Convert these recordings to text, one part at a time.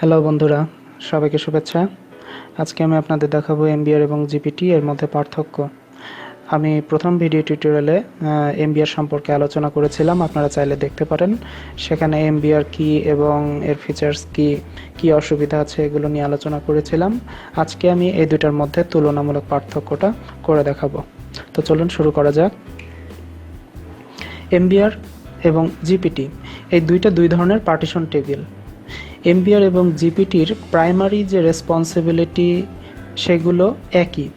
Hello বন্ধুরা, সবাইকে শুভেচ্ছা। আজকে আমি আপনাদের দেখাবো এমবিআর এবং জিপিটি এর মধ্যে পার্থক্য। আমি প্রথম ভিডিও টিউটোরিয়ালে এমবিআর সম্পর্কে আলোচনা করেছিলাম, আপনারা চাইলে দেখতে পারেন। সেখানে এমবিআর কি এবং এর ফিচার্স কি কি অসুবিধা আছে এগুলো নিয়ে আলোচনা করেছিলাম। আজকে আমি এই দুটার মধ্যে তুলনামূলক পার্থক্যটা করে দেখাবো। তো চলুন শুরু করা যাক। এমবিআর এবং জিপিটি, এই দুইটা দুই ধরনের পার্টিশন টেবিল। এমবিআর এবং জিপিটির প্রাইমারি যে রেসপন্সিবিলিটি সেগুলো একই।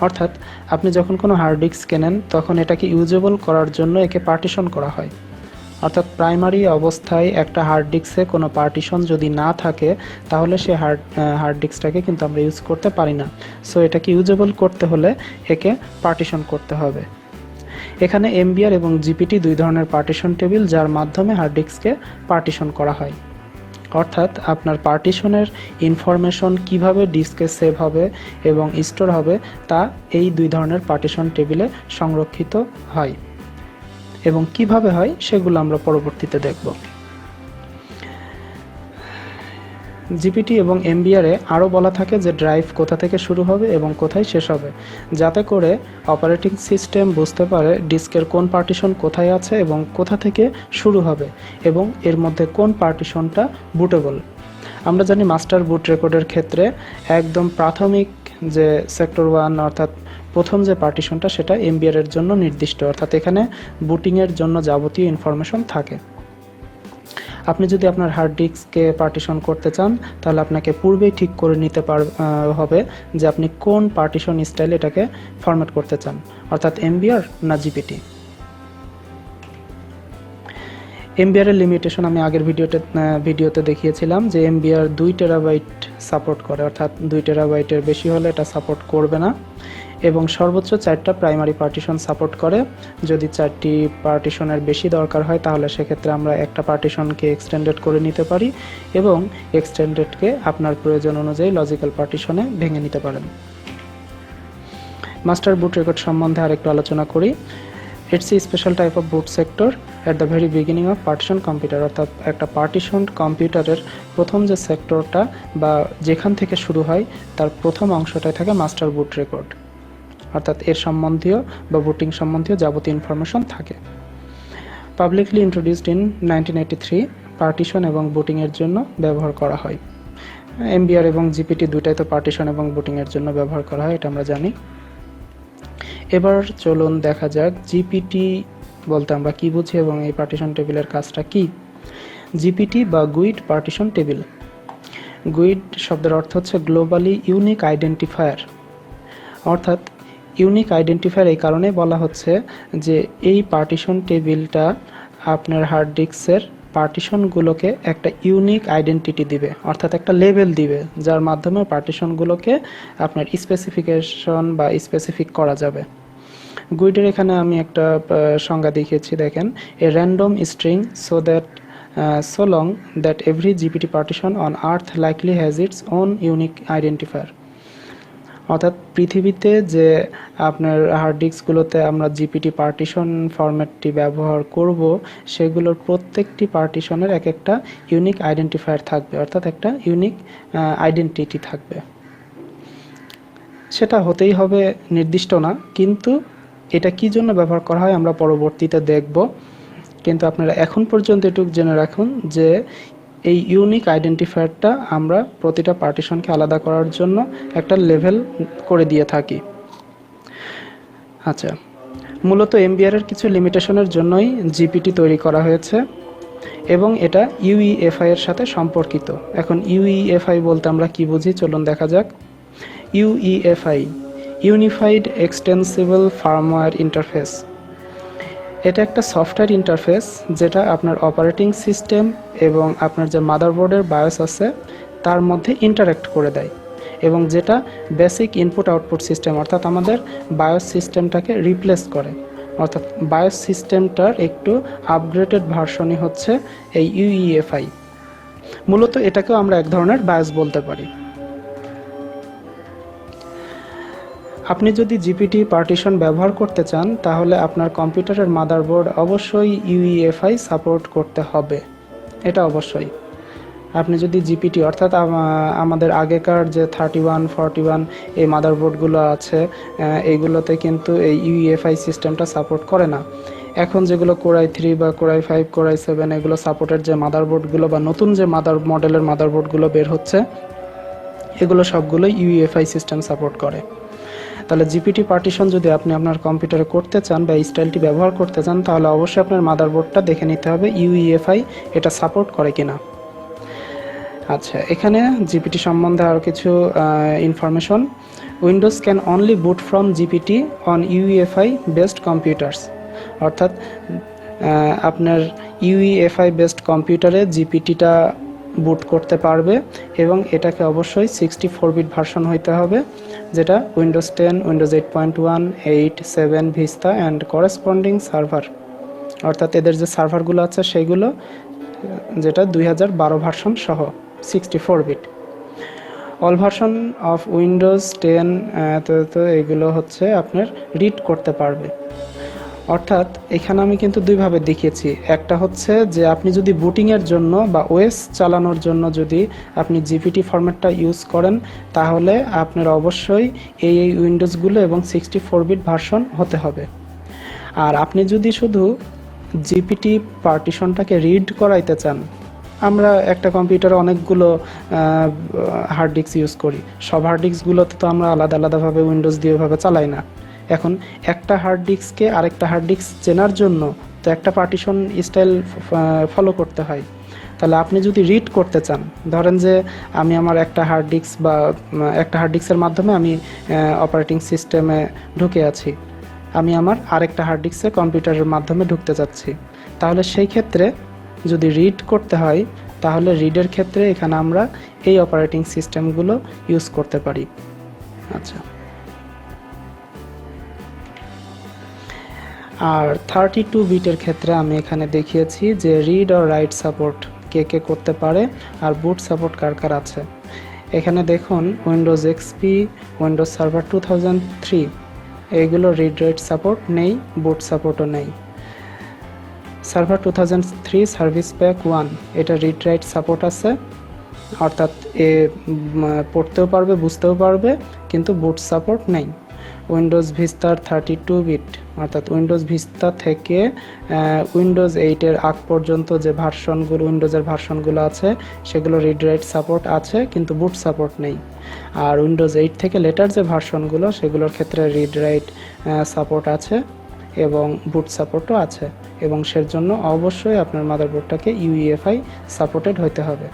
অর্থাৎ আপনি যখন কোনো হার্ড ডিস্ক কেনেন, তখন এটাকে ইউজেবল করার জন্য একে পার্টিশন করা হয়। অর্থাৎ প্রাইমারি অবস্থায় একটা হার্ড ডিস্কে কোনো পার্টিশন যদি না থাকে, তাহলে সে হার্ড হার্ড ডিস্কটাকে কিন্তু আমরা ইউজ করতে পারি না। সো এটাকে ইউজেবল করতে হলে একে পার্টিশন করতে হবে। এখানে এমবিআর এবং জিপিটি দুই ধরনের পার্টিশন টেবিল যার মাধ্যমে হার্ড ডিস্ককে পার্টিশন করা হয়। অর্থাৎ আপনার পার্টিশনের ইনফরমেশন কীভাবে ডিস্কে সেভ হবে এবং স্টোর হবে, তা এই দুই ধরনের পার্টিশন টেবিলে সংরক্ষিত হয়। এবং কীভাবে হয়, সেগুলো আমরা পরবর্তীতে দেখব। জিপিটি এবং এমবিআরে আরও বলা থাকে যে ড্রাইভ কোথা থেকে শুরু হবে এবং কোথায় শেষ হবে, যাতে করে অপারেটিং সিস্টেম বুঝতে পারে ডিস্কের কোন পার্টিশন কোথায় আছে এবং কোথা থেকে শুরু হবে এবং এর মধ্যে কোন পার্টিশনটা বুটেবল। আমরা জানি মাস্টার বুট রেকর্ডের ক্ষেত্রে একদম প্রাথমিক যে সেক্টর ওয়ান অর্থাৎ প্রথম যে পার্টিশনটা সেটা এমবিআর এর জন্য নির্দিষ্ট, অর্থাৎ এখানে বুটিংয়ের জন্য যাবতীয় ইনফরমেশন থাকে। আপনি যদি আপনার হার্ড ডিস্ককে পার্টিশন করতে চান, তাহলে আপনাকে পূর্বেই ঠিক করে নিতে পার হবে যে আপনি কোন পার্টিশন স্টাইল এটাকে ফরম্যাট করতে চান, অর্থাৎ এমবিআর না জিপিটি এমবিআর এর লিমিটেশন আমি আগের ভিডিওতে ভিডিওতে দেখিয়েছিলাম যে এমবিআর দুই টেরাবাইট সাপোর্ট করে, অর্থাৎ দুই টেরাবাইটের বেশি হলে এটা সাপোর্ট করবে না। এবং সর্বোচ্চ চারটা প্রাইমারি পার্টিশন সাপোর্ট করে। যদি চারটি পার্টিশনের বেশি দরকার হয়, তাহলে সেক্ষেত্রে আমরা একটা পার্টিশনকে এক্সটেন্ডেড করে নিতে পারি এবং এক্সটেন্ডেডকে আপনার প্রয়োজন অনুযায়ী লজিক্যাল পার্টিশনে ভেঙে নিতে পারেন। মাস্টার বুট রেকর্ড সম্বন্ধে আরেকটু আলোচনা করি। It's a special type of boot sector at the very beginning of partition computer অর্থাৎ একটা পার্টিশন কম্পিউটারের প্রথম যে সেক্টরটা বা যেখান থেকে শুরু হয়, তার প্রথম অংশটায় থাকে মাস্টার বুট রেকর্ড অর্থাৎ এর সম্বন্ধীয় বা বুটিং সম্বন্ধীয় যাবতীয় ইনফরমেশন থাকে। Publicly introduced in nineteen three partition এবং বুটিংয়ের জন্য ব্যবহার করা হয়। এমবিআর এবং জিপিটি দুটাই তো পার্টিশন এবং বুটিংয়ের জন্য ব্যবহার করা হয়, এটা আমরা জানি। এবার চলুন দেখা যাক জিপিটি বলতে আমরা কি বুঝি এবং এই পার্টিশন টেবিলের কাজটা কি? জিপিটি বা গুইড পার্টিশন টেবিল গুইড শব্দের অর্থ হচ্ছে গ্লোবালি ইউনিক আইডেন্টিফায়ার অর্থাৎ ইউনিক আইডেন্টিফায়ার এই কারণে বলা হচ্ছে যে এই পার্টিশন টেবিলটা আপনার হার্ড ডিস্কের পার্টিশনগুলোকে একটা ইউনিক আইডেন্টিটি দিবে, অর্থাৎ একটা লেভেল দিবে, যার মাধ্যমে পার্টিশনগুলোকে আপনার স্পেসিফিকেশন বা স্পেসিফিক করা যাবে। গুইডের এখানে আমি একটা সংজ্ঞা দেখিয়েছি, দেখেন। A random string so that so long that every GPT partition on earth likely has its own unique identifier অর্থাৎ পৃথিবীতে যে আপনার হার্ড ডিস্কগুলোতে আমরা জিপিটি পার্টিশন ফরম্যাটটি ব্যবহার করব, সেগুলোর প্রত্যেকটি পার্টিশনের এক একটা ইউনিক আইডেন্টিফায়ার থাকবে, অর্থাৎ একটা ইউনিক আইডেন্টিটি থাকবে। সেটা হতেই হবে নির্দিষ্ট না, কিন্তু এটা কি জন্য ব্যবহার করা হয় আমরা পরবর্তীতে দেখব। কিন্তু আপনারা এখন পর্যন্ত এটুকু জেনে রাখুন যে এই ইউনিক আইডেন্টিফায়ারটা আমরা প্রতিটা পার্টিশনকে আলাদা করার জন্য একটা লেভেল করে দিয়ে থাকি। আচ্ছা মূলত এমবিআর এর কিছু লিমিটেশনের জন্যই জিপিটি তৈরি করা হয়েছে এবং এটা ইউইএফআই এর সাথে সম্পর্কিত। এখন ইউইএফআই বলতে আমরা কি বুঝি? চলুন দেখা যাক। UEFI unified extensible firmware interface এটা একটা সফটওয়্যার ইন্টারফেস যেটা আপনার অপারেটিং সিস্টেম এবং আপনার যে মাদারবোর্ডের বায়োস আছে, তার মধ্যে ইন্টারাক্ট করে দেয় এবং যেটা বেসিক ইনপুট আউটপুট সিস্টেম অর্থাৎ আমাদের বায়োস সিস্টেমটাকে রিপ্লেস করে। অর্থাৎ বায়োস সিস্টেমটার একটু আপগ্রেডেড ভার্সনই হচ্ছে এই ইউইএফআই মূলত এটাকেও আমরা এক ধরনের বায়োস বলতে পারি। আপনি যদি জিপিটি পার্টিশন ব্যবহার করতে চান, তাহলে আপনার কম্পিউটারের মাদারবোর্ড অবশ্যই ইউইএফআই সাপোর্ট করতে হবে। এটা অবশ্যই। আপনি যদি জিপিটি, অর্থাৎ আমাদের আগেকার যে থার্টি ওয়ান, ফর্টি ওয়ান এই মাদারবোর্ডগুলো আছে এইগুলোতে কিন্তু এই ইউএফআই সিস্টেমটা সাপোর্ট করে না। এখন যেগুলো কোরাই থ্রি বা core i five, core i seven, এগুলো সাপোর্টের যে মাদারবোর্ডগুলো বা নতুন যে মাদার, মডেলের মাদারবোর্ডগুলো বের হচ্ছে, এগুলো সবগুলো ইউএফআই সিস্টেম সাপোর্ট করে। তাহলে জিপিটি পার্টিশন যদি আপনি আপনার কম্পিউটারে করতে চান বা এই স্টাইলটি ব্যবহার করতে চান, তাহলে অবশ্যই আপনার মাদারবোর্ডটা দেখে নিতে হবে, ইউইএফআই এটা সাপোর্ট করে কিনা। আচ্ছা এখানে জিপিটি সম্বন্ধে আরও কিছু information Windows can only boot from GPT on UEFI based computers. অর্থাৎ আপনার ইউইএফআই বেসড কম্পিউটারে জিপিটিটা বুট করতে পারবে এবং এটাকে অবশ্যই সিক্সটি ফোর বিট ভার্সন হইতে হবে। যেটা Windows ten Windows eight point one eight seven Vista and corresponding server অর্থাৎ এদের যে সার্ভারগুলো আছে সেইগুলো যেটা দুই হাজার বারো ভার্সন সহ sixty four bit all version of Windows ten তো এগুলো হচ্ছে আপনার রিড করতে পারবে। অর্থাৎ এখানে আমি কিন্তু দুইভাবে দেখিয়েছি। একটা হচ্ছে যে আপনি যদি বুটিংয়ের জন্য বা ওয়েস চালানোর জন্য যদি আপনি জিপিটি ফরম্যাটটা ইউজ করেন, তাহলে আপনার অবশ্যই এই এই উইন্ডোজগুলো এবং সিক্সটি ফোর বিট ভার্সন হতে হবে। আর আপনি যদি শুধু জিপিটি পার্টিশনটাকে রিড করাইতে চান, আমরা একটা কম্পিউটারে অনেকগুলো হার্ড ডিস্ক ইউজ করি। সব হার্ড ডিস্কগুলোতে তো আমরা আলাদা, আলাদাভাবে উইন্ডোজ দিয়ে ওভাবে চালাই না। এখন একটা হার্ড ডিস্ককে আরেকটা হার্ড ডিস্ক চেনার জন্য তো একটা পার্টিশন স্টাইল ফলো করতে হয়। তাহলে আপনি যদি রিড করতে চান, ধরেন যে আমি আমার একটা হার্ড ডিস্ক বা একটা হার্ড ডিস্কের মাধ্যমে আমি অপারেটিং সিস্টেমে ঢুকে আছি। আমি আমার আরেকটা হার্ড ডিস্কে কম্পিউটারের মাধ্যমে ঢুকতে যাচ্ছি তাহলে সেই ক্ষেত্রে যদি রিড করতে হয়, তাহলে রিডের ক্ষেত্রে এখানে আমরা এই অপারেটিং সিস্টেমগুলো ইউজ করতে পারি। আচ্ছা। আর থার্টি টু বিটের ক্ষেত্রে আমি এখানে দেখিয়েছি যে রিড আর রাইট সাপোর্ট কে কে করতে পারে আর বুট সাপোর্ট কার কার আছে। এখানে দেখুন Windows XP Windows server two thousand three এইগুলো রিড রাইট সাপোর্ট নেই বুট সাপোর্টও নেই। Server two thousand three service pack one এটা রিড রাইট সাপোর্ট আছে, অর্থাৎ এ পড়তেও পারবে, বুঝতেও পারবে, কিন্তু বুট সাপোর্ট নেই। উইন্ডোজ ভিস্তার থার্টি টু বিট অর্থাৎ উইন্ডোজ ভিস্তা থেকে উইন্ডোজ এইটের আগ পর্যন্ত যে ভার্সনগুলো উইন্ডোজের ভার্সনগুলো আছে, সেগুলো রিড রাইট সাপোর্ট আছে, কিন্তু বুট সাপোর্ট নেই। আর উইন্ডোজ এইট থেকে লেটার যে ভার্সনগুলো সেগুলোর ক্ষেত্রে রিড রাইট সাপোর্ট আছে এবং বুট সাপোর্টও আছে। এবং সের জন্য অবশ্যই আপনার মাদারবোর্ডটাকে ইউইএফআই সাপোর্টেড হতে হবে।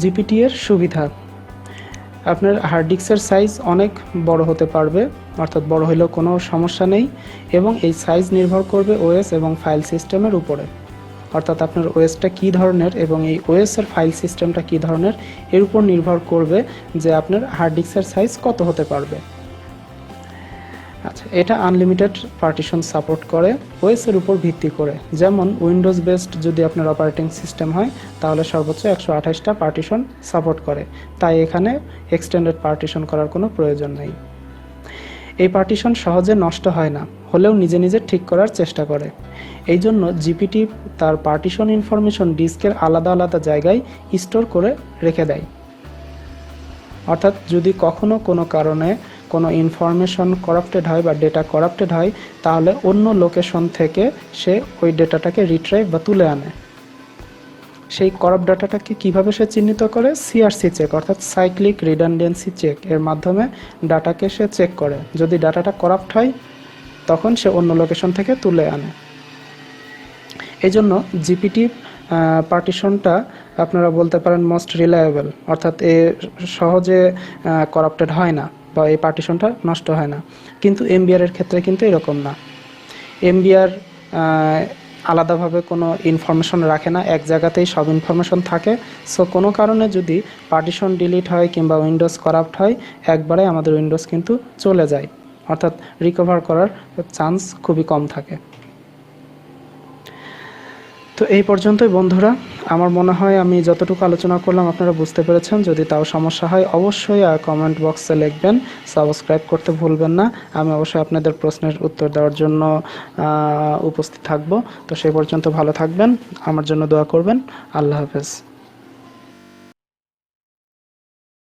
জিপিটি এর সুবিধা। আপনার হার্ড ডিস্কের সাইজ অনেক বড় হতে পারবে, অর্থাৎ বড় হলেও কোনো সমস্যা নেই এবং এই সাইজ নির্ভর করবে ওএস এবং ফাইল সিস্টেমের উপরে। অর্থাৎ আপনার ওএসটা কী ধরনের এবং এই ওএসের ফাইল সিস্টেমটা কী ধরনের এর উপর নির্ভর করবে যে আপনার হার্ড ডিস্কের সাইজ কত হতে পারবে। আচ্ছা এটা আনলিমিটেড পার্টিশন সাপোর্ট করে ওএস এর উপর ভিত্তি করে। যেমন উইন্ডোজ বেসড যদি আপনার অপারেটিং সিস্টেম হয়, তাহলে সর্বোচ্চ একশো আঠাশটা পার্টিশন সাপোর্ট করে। তাই এখানে এক্সটেন্ডেড পার্টিশন করার কোনো প্রয়োজন নেই। এই পার্টিশন সহজে নষ্ট হয় না, হলেও নিজে নিজে ঠিক করার চেষ্টা করে। এই জন্য জিপিটি তার পার্টিশন ইনফরমেশন ডিস্কের আলাদা আলাদা জায়গায় স্টোর করে রেখে দেয়। অর্থাৎ যদি কখনো কোনো কারণে কোনো ইনফরমেশন করাপ্টেড হয় বা ডেটা করাপ্টেড হয়, তাহলে অন্য লোকেশন থেকে সে ওই ডেটাটাকে রিট্রাইভ বা তুলে আনে। সেই করাপ্ট ডাটাটাকে কীভাবে সে চিহ্নিত করে? সিআরসি চেক অর্থাৎ সাইক্লিক রিডান্ডেন্সি চেক এর মাধ্যমে ডাটাকে সে চেক করে। যদি ডাটাটা করাপ্ট হয়, তখন সে অন্য লোকেশন থেকে তুলে আনে। এই জন্য জিপিটি পার্টিশনটা আপনারা বলতে পারেন মোস্ট রিলায়েবল অর্থাৎ এ সহজে করাপ্টেড হয় না। বা এই পার্টিশনটা নষ্ট হয় না। কিন্তু এমবিআরের ক্ষেত্রে কিন্তু এরকম না। এমবিআর আলাদাভাবে কোনো ইনফরমেশন রাখে না। এক জায়গাতেই সব ইনফরমেশন থাকে। সো কোনো কারণে যদি পার্টিশন ডিলিট হয় কিংবা উইন্ডোজ করাপ্ট হয়, একবারে আমাদের উইন্ডোজ কিন্তু চলে যায়। অর্থাৎ রিকভার করার চান্স খুবই কম থাকে। তো এই পর্যন্তই বন্ধুরা। আমার মনে হয় আমি যতটুকু আলোচনা করলাম আপনারা বুঝতে পেরেছেন। যদি তাও সমস্যা হয় অবশ্যই কমেন্ট বক্সে লিখবেন। সাবস্ক্রাইব করতে ভুলবেন না। আমি অবশ্যই আপনাদের প্রশ্নের উত্তর দেওয়ার জন্য উপস্থিত থাকব। তো সেই পর্যন্ত ভালো থাকবেন। আমার জন্য দোয়া করবেন। আল্লাহ হাফেজ।